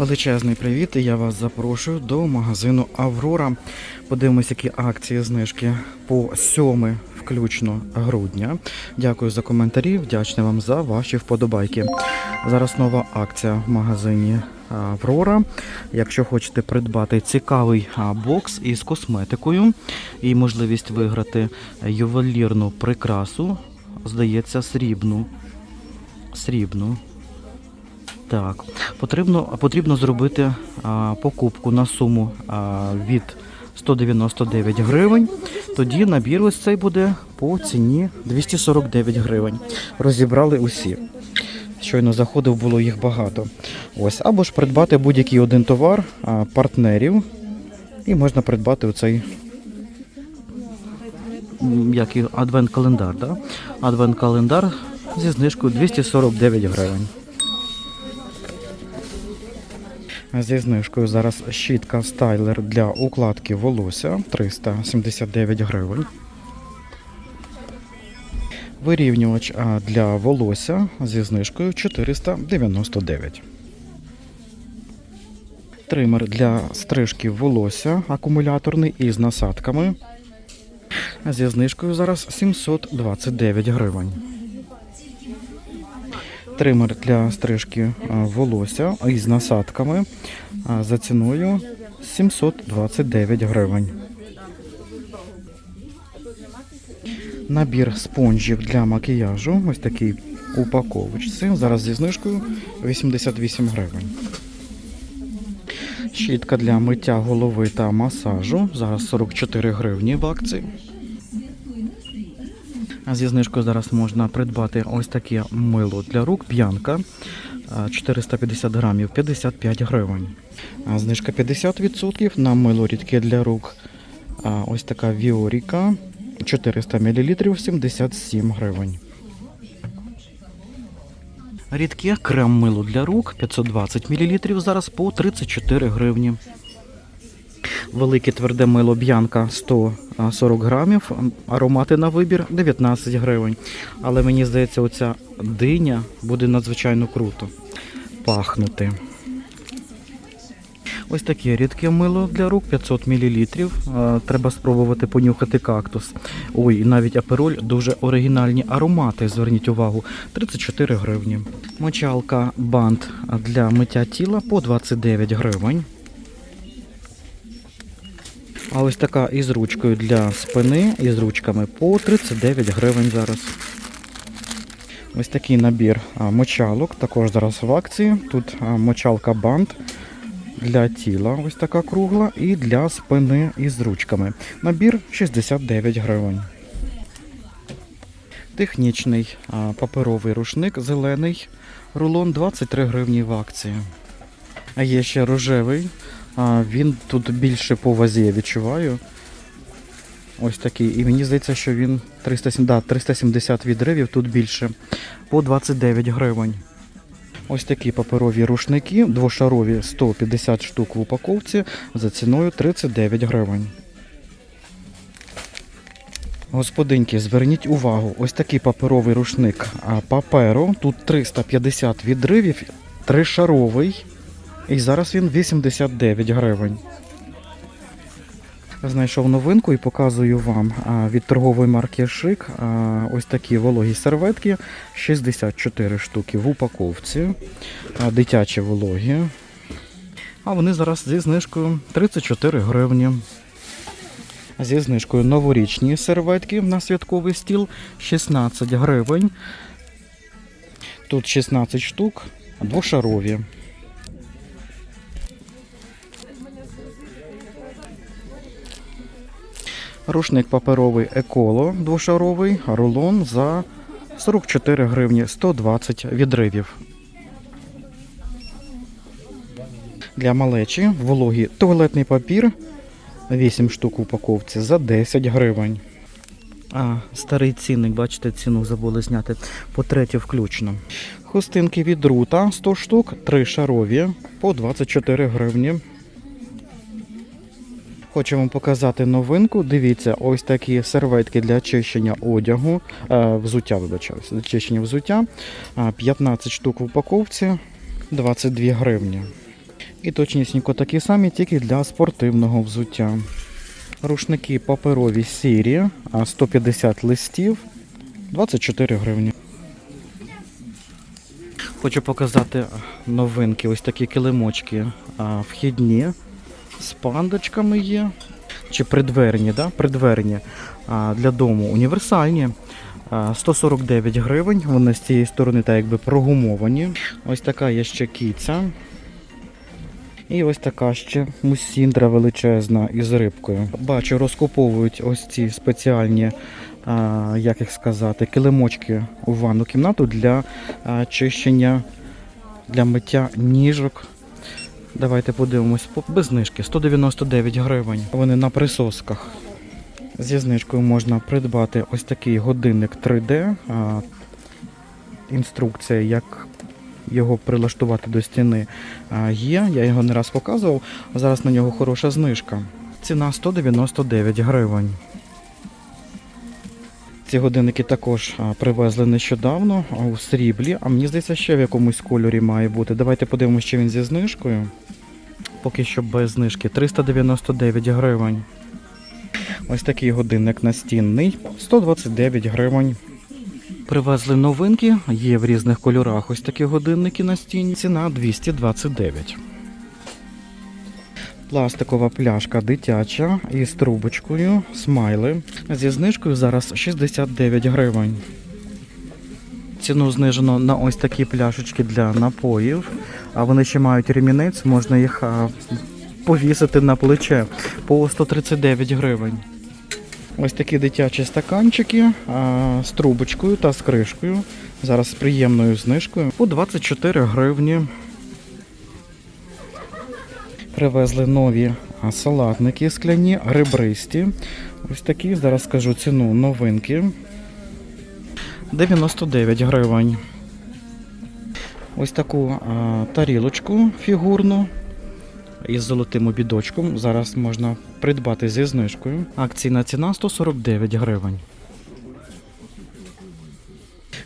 Величезний привіт! Я вас запрошую до магазину Аврора. Подивимось, які акції знижки по 7 включно грудня. Дякую за коментарі. Вдячний вам за ваші вподобайки. Зараз нова акція в магазині Аврора. Якщо хочете придбати цікавий бокс із косметикою і можливість виграти ювелірну прикрасу, здається, срібну. Срібну. Так, потрібно, потрібно зробити а, покупку на суму а, від 199 гривень. Тоді набір ось цей буде по ціні 249 гривень. Розібрали усі. Щойно заходив, було їх багато. Ось, або ж придбати будь-який один товар а, партнерів. І можна придбати оцей як адвент-календар. Да? Адвент-календар зі знижкою 249 гривень. Зі знижкою зараз щітка стайлер для укладки волосся 379 гривень. Вирівнювач для волосся зі знижкою 499. Тример для стрижки волосся акумуляторний із насадками. Зі знижкою зараз 729 гривень. Тример для стрижки волосся із насадками за ціною 729 гривень. Набір спонжів для макіяжу. Ось такий упаковочці. Зараз зі знижкою 88 гривень. Щітка для миття голови та масажу. Зараз 44 гривні в акції. Зі знижкою зараз можна придбати ось таке мило для рук, п'янка. 450 грамів, 55 гривень. Знижка 50% на мило рідке для рук. Ось така Віоріка 400 мл, 77 гривень. Рідке крем мило для рук 520 мл, зараз по 34 гривні. Велике тверде мило Б'янка 140 грамів, аромати на вибір 19 гривень. Але мені здається, оця диня буде надзвичайно круто пахнути. Ось таке рідке мило для рук 500 мл. Треба спробувати понюхати кактус. Ой, і навіть апероль дуже оригінальні аромати. Зверніть увагу, 34 гривні. Мочалка бант для миття тіла по 29 гривень. А ось така із ручкою для спини, із ручками по 39 гривень зараз. Ось такий набір мочалок, також зараз в акції. Тут мочалка бант для тіла, ось така кругла, і для спини із ручками. Набір 69 гривень. Технічний паперовий рушник зелений. Рулон 23 гривні в акції. А є ще рожевий. Він тут більше по вазі, я відчуваю. Ось такий. І мені здається, що він 370, да, 370 відривів, тут більше. По 29 гривень. Ось такі паперові рушники, двошарові 150 штук в упаковці за ціною 39 гривень. Господинки, зверніть увагу, ось такий паперовий рушник паперу. Тут 350 відривів, тришаровий. І зараз він 89 гривень. Знайшов новинку і показую вам від торгової марки Шик ось такі вологі серветки 64 штуки в упаковці, дитячі вологі. А вони зараз зі знижкою 34 гривні. Зі знижкою новорічні серветки на святковий стіл 16 гривень. Тут 16 штук, двошарові. Рушник паперовий еколо двошаровий, рулон за 44 гривні 120 відривів. Для малечі вологий туалетний папір 8 штук в упаковці за 10 гривень. А, старий цінник, бачите, ціну забули зняти. По третє включно. Хустинки від рута 100 штук, 3 шарові по 24 гривні. Хочу вам показати новинку. Дивіться, ось такі серветки для очищення одягу, е, взуття, вибачаюся, для очищення взуття. 15 штук в упаковці, 22 гривні. І точнісінько такі самі, тільки для спортивного взуття. Рушники паперові сірі, 150 листів, 24 гривні. Хочу показати новинки, ось такі килимочки а, вхідні з пандочками є. Чи придверні, да? придверні а, для дому універсальні. 149 гривень. Вони з цієї сторони так якби прогумовані. Ось така є ще кіця. І ось така ще мусіндра величезна із рибкою. Бачу, розкуповують ось ці спеціальні, а, як їх сказати, килимочки у ванну кімнату для а, чищення, для миття ніжок. Давайте подивимось без знижки. 199 гривень. Вони на присосках. Зі знижкою можна придбати ось такий годинник 3D. Інструкція, як його прилаштувати до стіни є. Я його не раз показував. Зараз на нього хороша знижка. Ціна 199 гривень. Ці годинники також привезли нещодавно у сріблі, а мені здається, ще в якомусь кольорі має бути. Давайте подивимося, чи він зі знижкою. Поки що без знижки 399 гривень. Ось такий годинник настінний 129 гривень. Привезли новинки, є в різних кольорах ось такі годинники настінні. Ціна 229. Пластикова пляшка дитяча із трубочкою, смайли. Зі знижкою зараз 69 гривень. Ціну знижено на ось такі пляшечки для напоїв. А вони ще мають ремінець, можна їх повісити на плече по 139 гривень. Ось такі дитячі стаканчики а, з трубочкою та з кришкою. Зараз з приємною знижкою по 24 гривні. Привезли нові салатники скляні, ребристі. Ось такі, зараз скажу ціну новинки. 99 гривень. Ось таку а, тарілочку фігурну із золотим обідочком. Зараз можна придбати зі знижкою. Акційна ціна 149 гривень.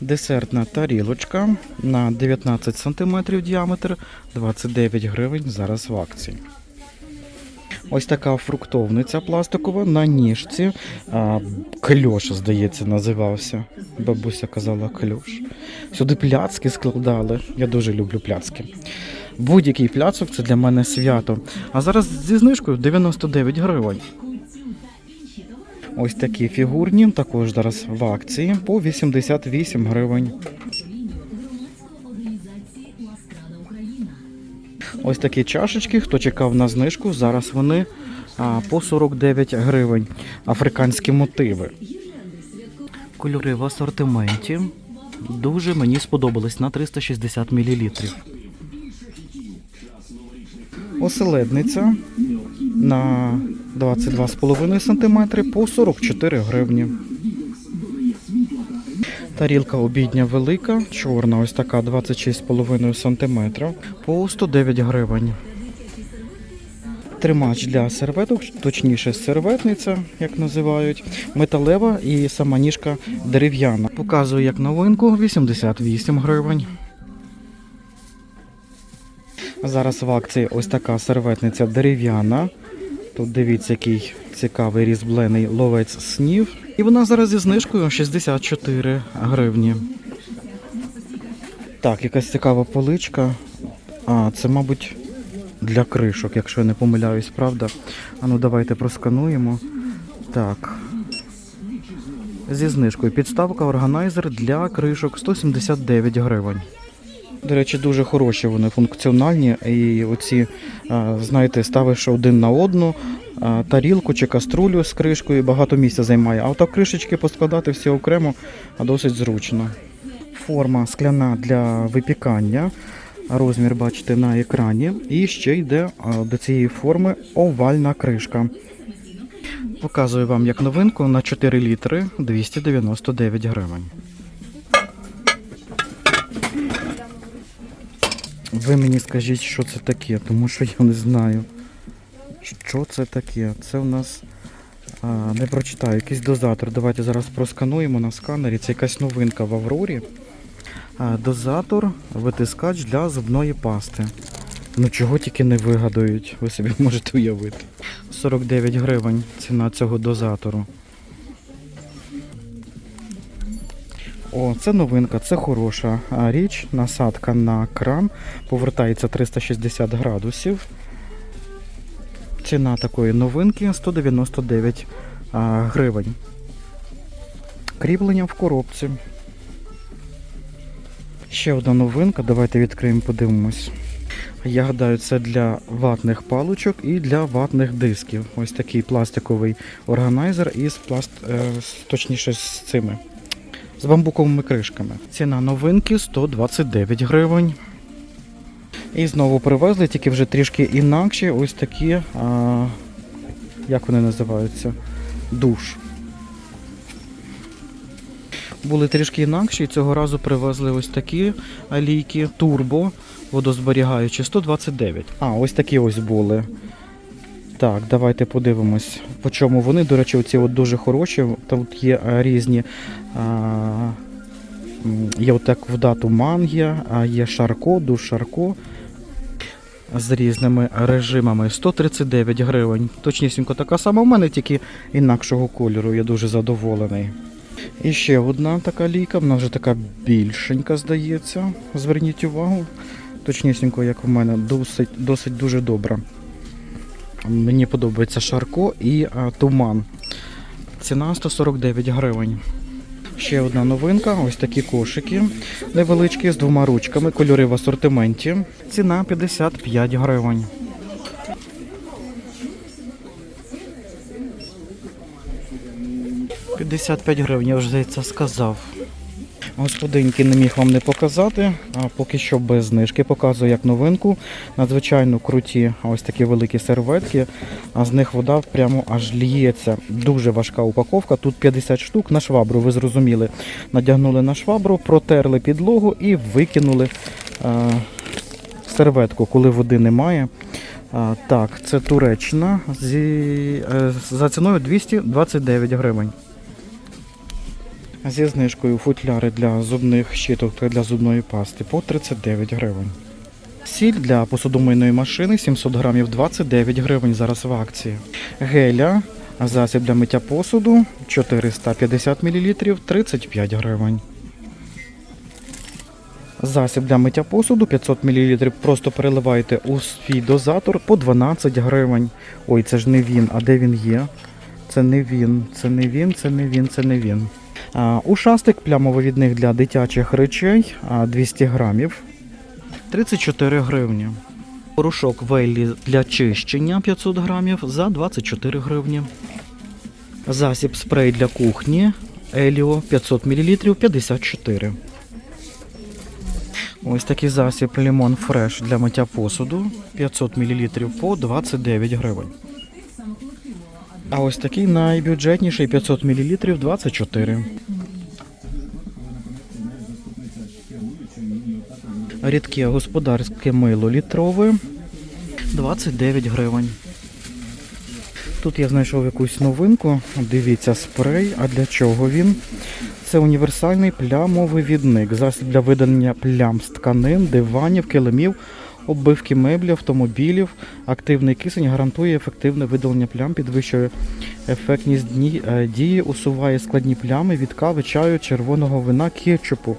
Десертна тарілочка на 19 см діаметр, 29 гривень зараз в акції. Ось така фруктовниця пластикова на ніжці. А, кльош, здається, називався. Бабуся казала кльош. Сюди пляцки складали. Я дуже люблю пляцки. Будь-який пляцок це для мене свято. А зараз зі знижкою 99 гривень. Ось такі фігурні, також зараз в акції по 88 гривень. Ось такі чашечки, хто чекав на знижку, зараз вони по 49 гривень. Африканські мотиви. Кольори в асортименті. Дуже мені сподобались на 360 мл. Оселедниця на 22,5 см по 44 гривні. Тарілка обідня велика, чорна, ось така 26,5 см по 109 гривень. Тримач для серветок, точніше серветниця, як називають, металева і сама ніжка дерев'яна. Показую як новинку 88 гривень. Зараз в акції ось така серветниця дерев'яна. Тут дивіться, який цікавий різблений ловець снів. І вона зараз зі знижкою 64 гривні. Так, якась цікава поличка. А, це, мабуть, для кришок, якщо я не помиляюсь, правда? А ну давайте проскануємо. Так. Зі знижкою підставка органайзер для кришок 179 гривень. До речі, дуже хороші вони функціональні. І оці, знаєте, ставиш один на одну тарілку чи каструлю з кришкою, багато місця займає. А отак кришечки поскладати всі окремо, досить зручно. Форма скляна для випікання. Розмір бачите на екрані. І ще йде до цієї форми овальна кришка. Показую вам як новинку на 4 літри 299 гривень. Ви мені скажіть, що це таке, тому що я не знаю. Що це таке? Це в нас а, не прочитаю, якийсь дозатор. Давайте зараз проскануємо на сканері. Це якась новинка в Аврорі. А, дозатор, витискач для зубної пасти. Ну чого тільки не вигадують, ви собі можете уявити. 49 гривень ціна цього дозатору. О, це новинка, це хороша річ. Насадка на кран. Повертається 360 градусів. Ціна такої новинки 199 гривень. Кріплення в коробці. Ще одна новинка. Давайте відкриємо, подивимось. Я гадаю, це для ватних паличок і для ватних дисків. Ось такий пластиковий органайзер із пласт, е, точніше з цими. З бамбуковими кришками. Ціна новинки 129 гривень. І знову привезли, тільки вже трішки інакші. Ось такі, а, як вони називаються? Душ. Були трішки інакші, і цього разу привезли ось такі лійки турбо водозберігаючі 129. А, ось такі ось були. Так, давайте подивимось, по чому вони. До речі, оці от дуже хороші. Тут є різні. А, є отак в дату мангія, а є шарко, душ шарко. З різними режимами 139 гривень. Точнісінько така сама. У мене тільки інакшого кольору. Я дуже задоволений. І ще одна така лійка, вона вже така більшенька, здається. Зверніть увагу. Точнісінько, як в мене, досить, досить дуже добра. Мені подобається шарко і а, туман. Ціна 149 гривень. Ще одна новинка, ось такі кошики невеличкі з двома ручками, кольори в асортименті. Ціна 55 гривень. – 55 гривень, я вже здається сказав. Господинки не міг вам не показати, а поки що без знижки. Показую як новинку. Надзвичайно круті ось такі великі серветки, а з них вода прямо аж ліється. Дуже важка упаковка. Тут 50 штук на швабру, ви зрозуміли. Надягнули на швабру, протерли підлогу і викинули е, серветку, коли води немає. А, так, це Туреччина зі, е, за ціною 229 гривень. Зі знижкою футляри для зубних щиток та для зубної пасти по 39 гривень. Сіль для посудомийної машини 700 грамів 29 гривень зараз в акції. Геля, засіб для миття посуду 450 мл 35 гривень. Засіб для миття посуду 500 мл. Просто переливаєте у свій дозатор по 12 гривень. Ой, це ж не він. А де він є? Це не він, це не він, це не він, це не він. Ушастик плямовивідних для дитячих речей 200 грамів. 34 гривні. Порошок Веллі для чищення 500 грамів за 24 гривні. Засіб спрей для кухні Еліо 500 мл 54. Ось такий засіб Лимон Фреш для миття посуду 500 мл по 29 гривень. А ось такий найбюджетніший 500 мл 24. Рідке господарське мило літрове 29 гривень. Тут я знайшов якусь новинку. Дивіться, спрей. А для чого він? Це універсальний плямовивідник. Засіб для видалення плям з тканин, диванів, килимів, оббивки меблів, автомобілів. Активний кисень гарантує ефективне видалення плям, підвищує ефектність е, дії, усуває складні плями від кави, чаю, червоного вина, кетчупу.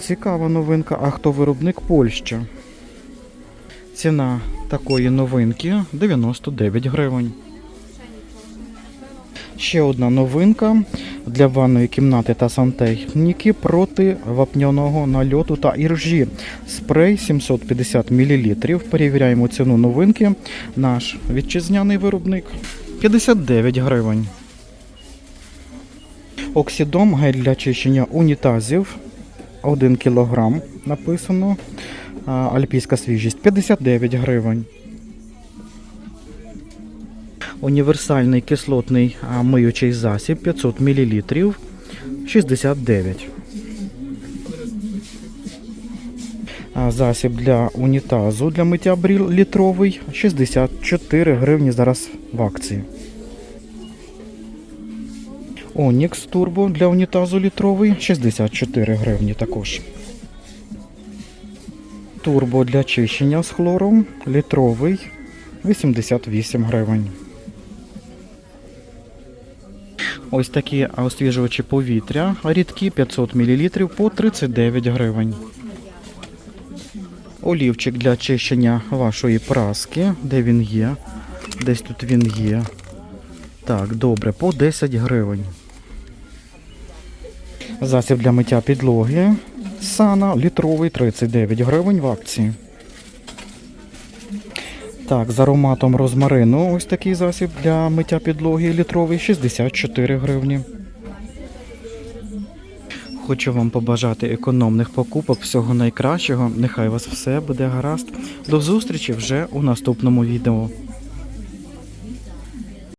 Цікава новинка. А хто виробник Польща? Ціна такої новинки 99 гривень. Ще одна новинка для ванної кімнати та сантехніки проти вапняного нальоту та іржі. Спрей 750 мл. Перевіряємо ціну новинки. Наш вітчизняний виробник 59 гривень. Оксідом гель для чищення унітазів 1 кг написано. Альпійська свіжість 59 гривень. Універсальний кислотний миючий засіб 500 мл 69. Засіб для унітазу для миття бріл літровий 64 гривні зараз в акції. Онікс Турбо для унітазу літровий 64 гривні також. Турбо для чищення з хлором, літровий 88 гривень. Ось такі освіжувачі повітря, рідкі 500 мл по 39 гривень. Олівчик для чищення вашої праски. Де він є? Десь тут він є. Так, добре, по 10 гривень. Засіб для миття підлоги. Сана літровий 39 гривень в акції. Так, з ароматом розмарину ось такий засіб для миття підлоги літровий 64 гривні. Хочу вам побажати економних покупок, всього найкращого. Нехай вас все буде гаразд. До зустрічі вже у наступному відео.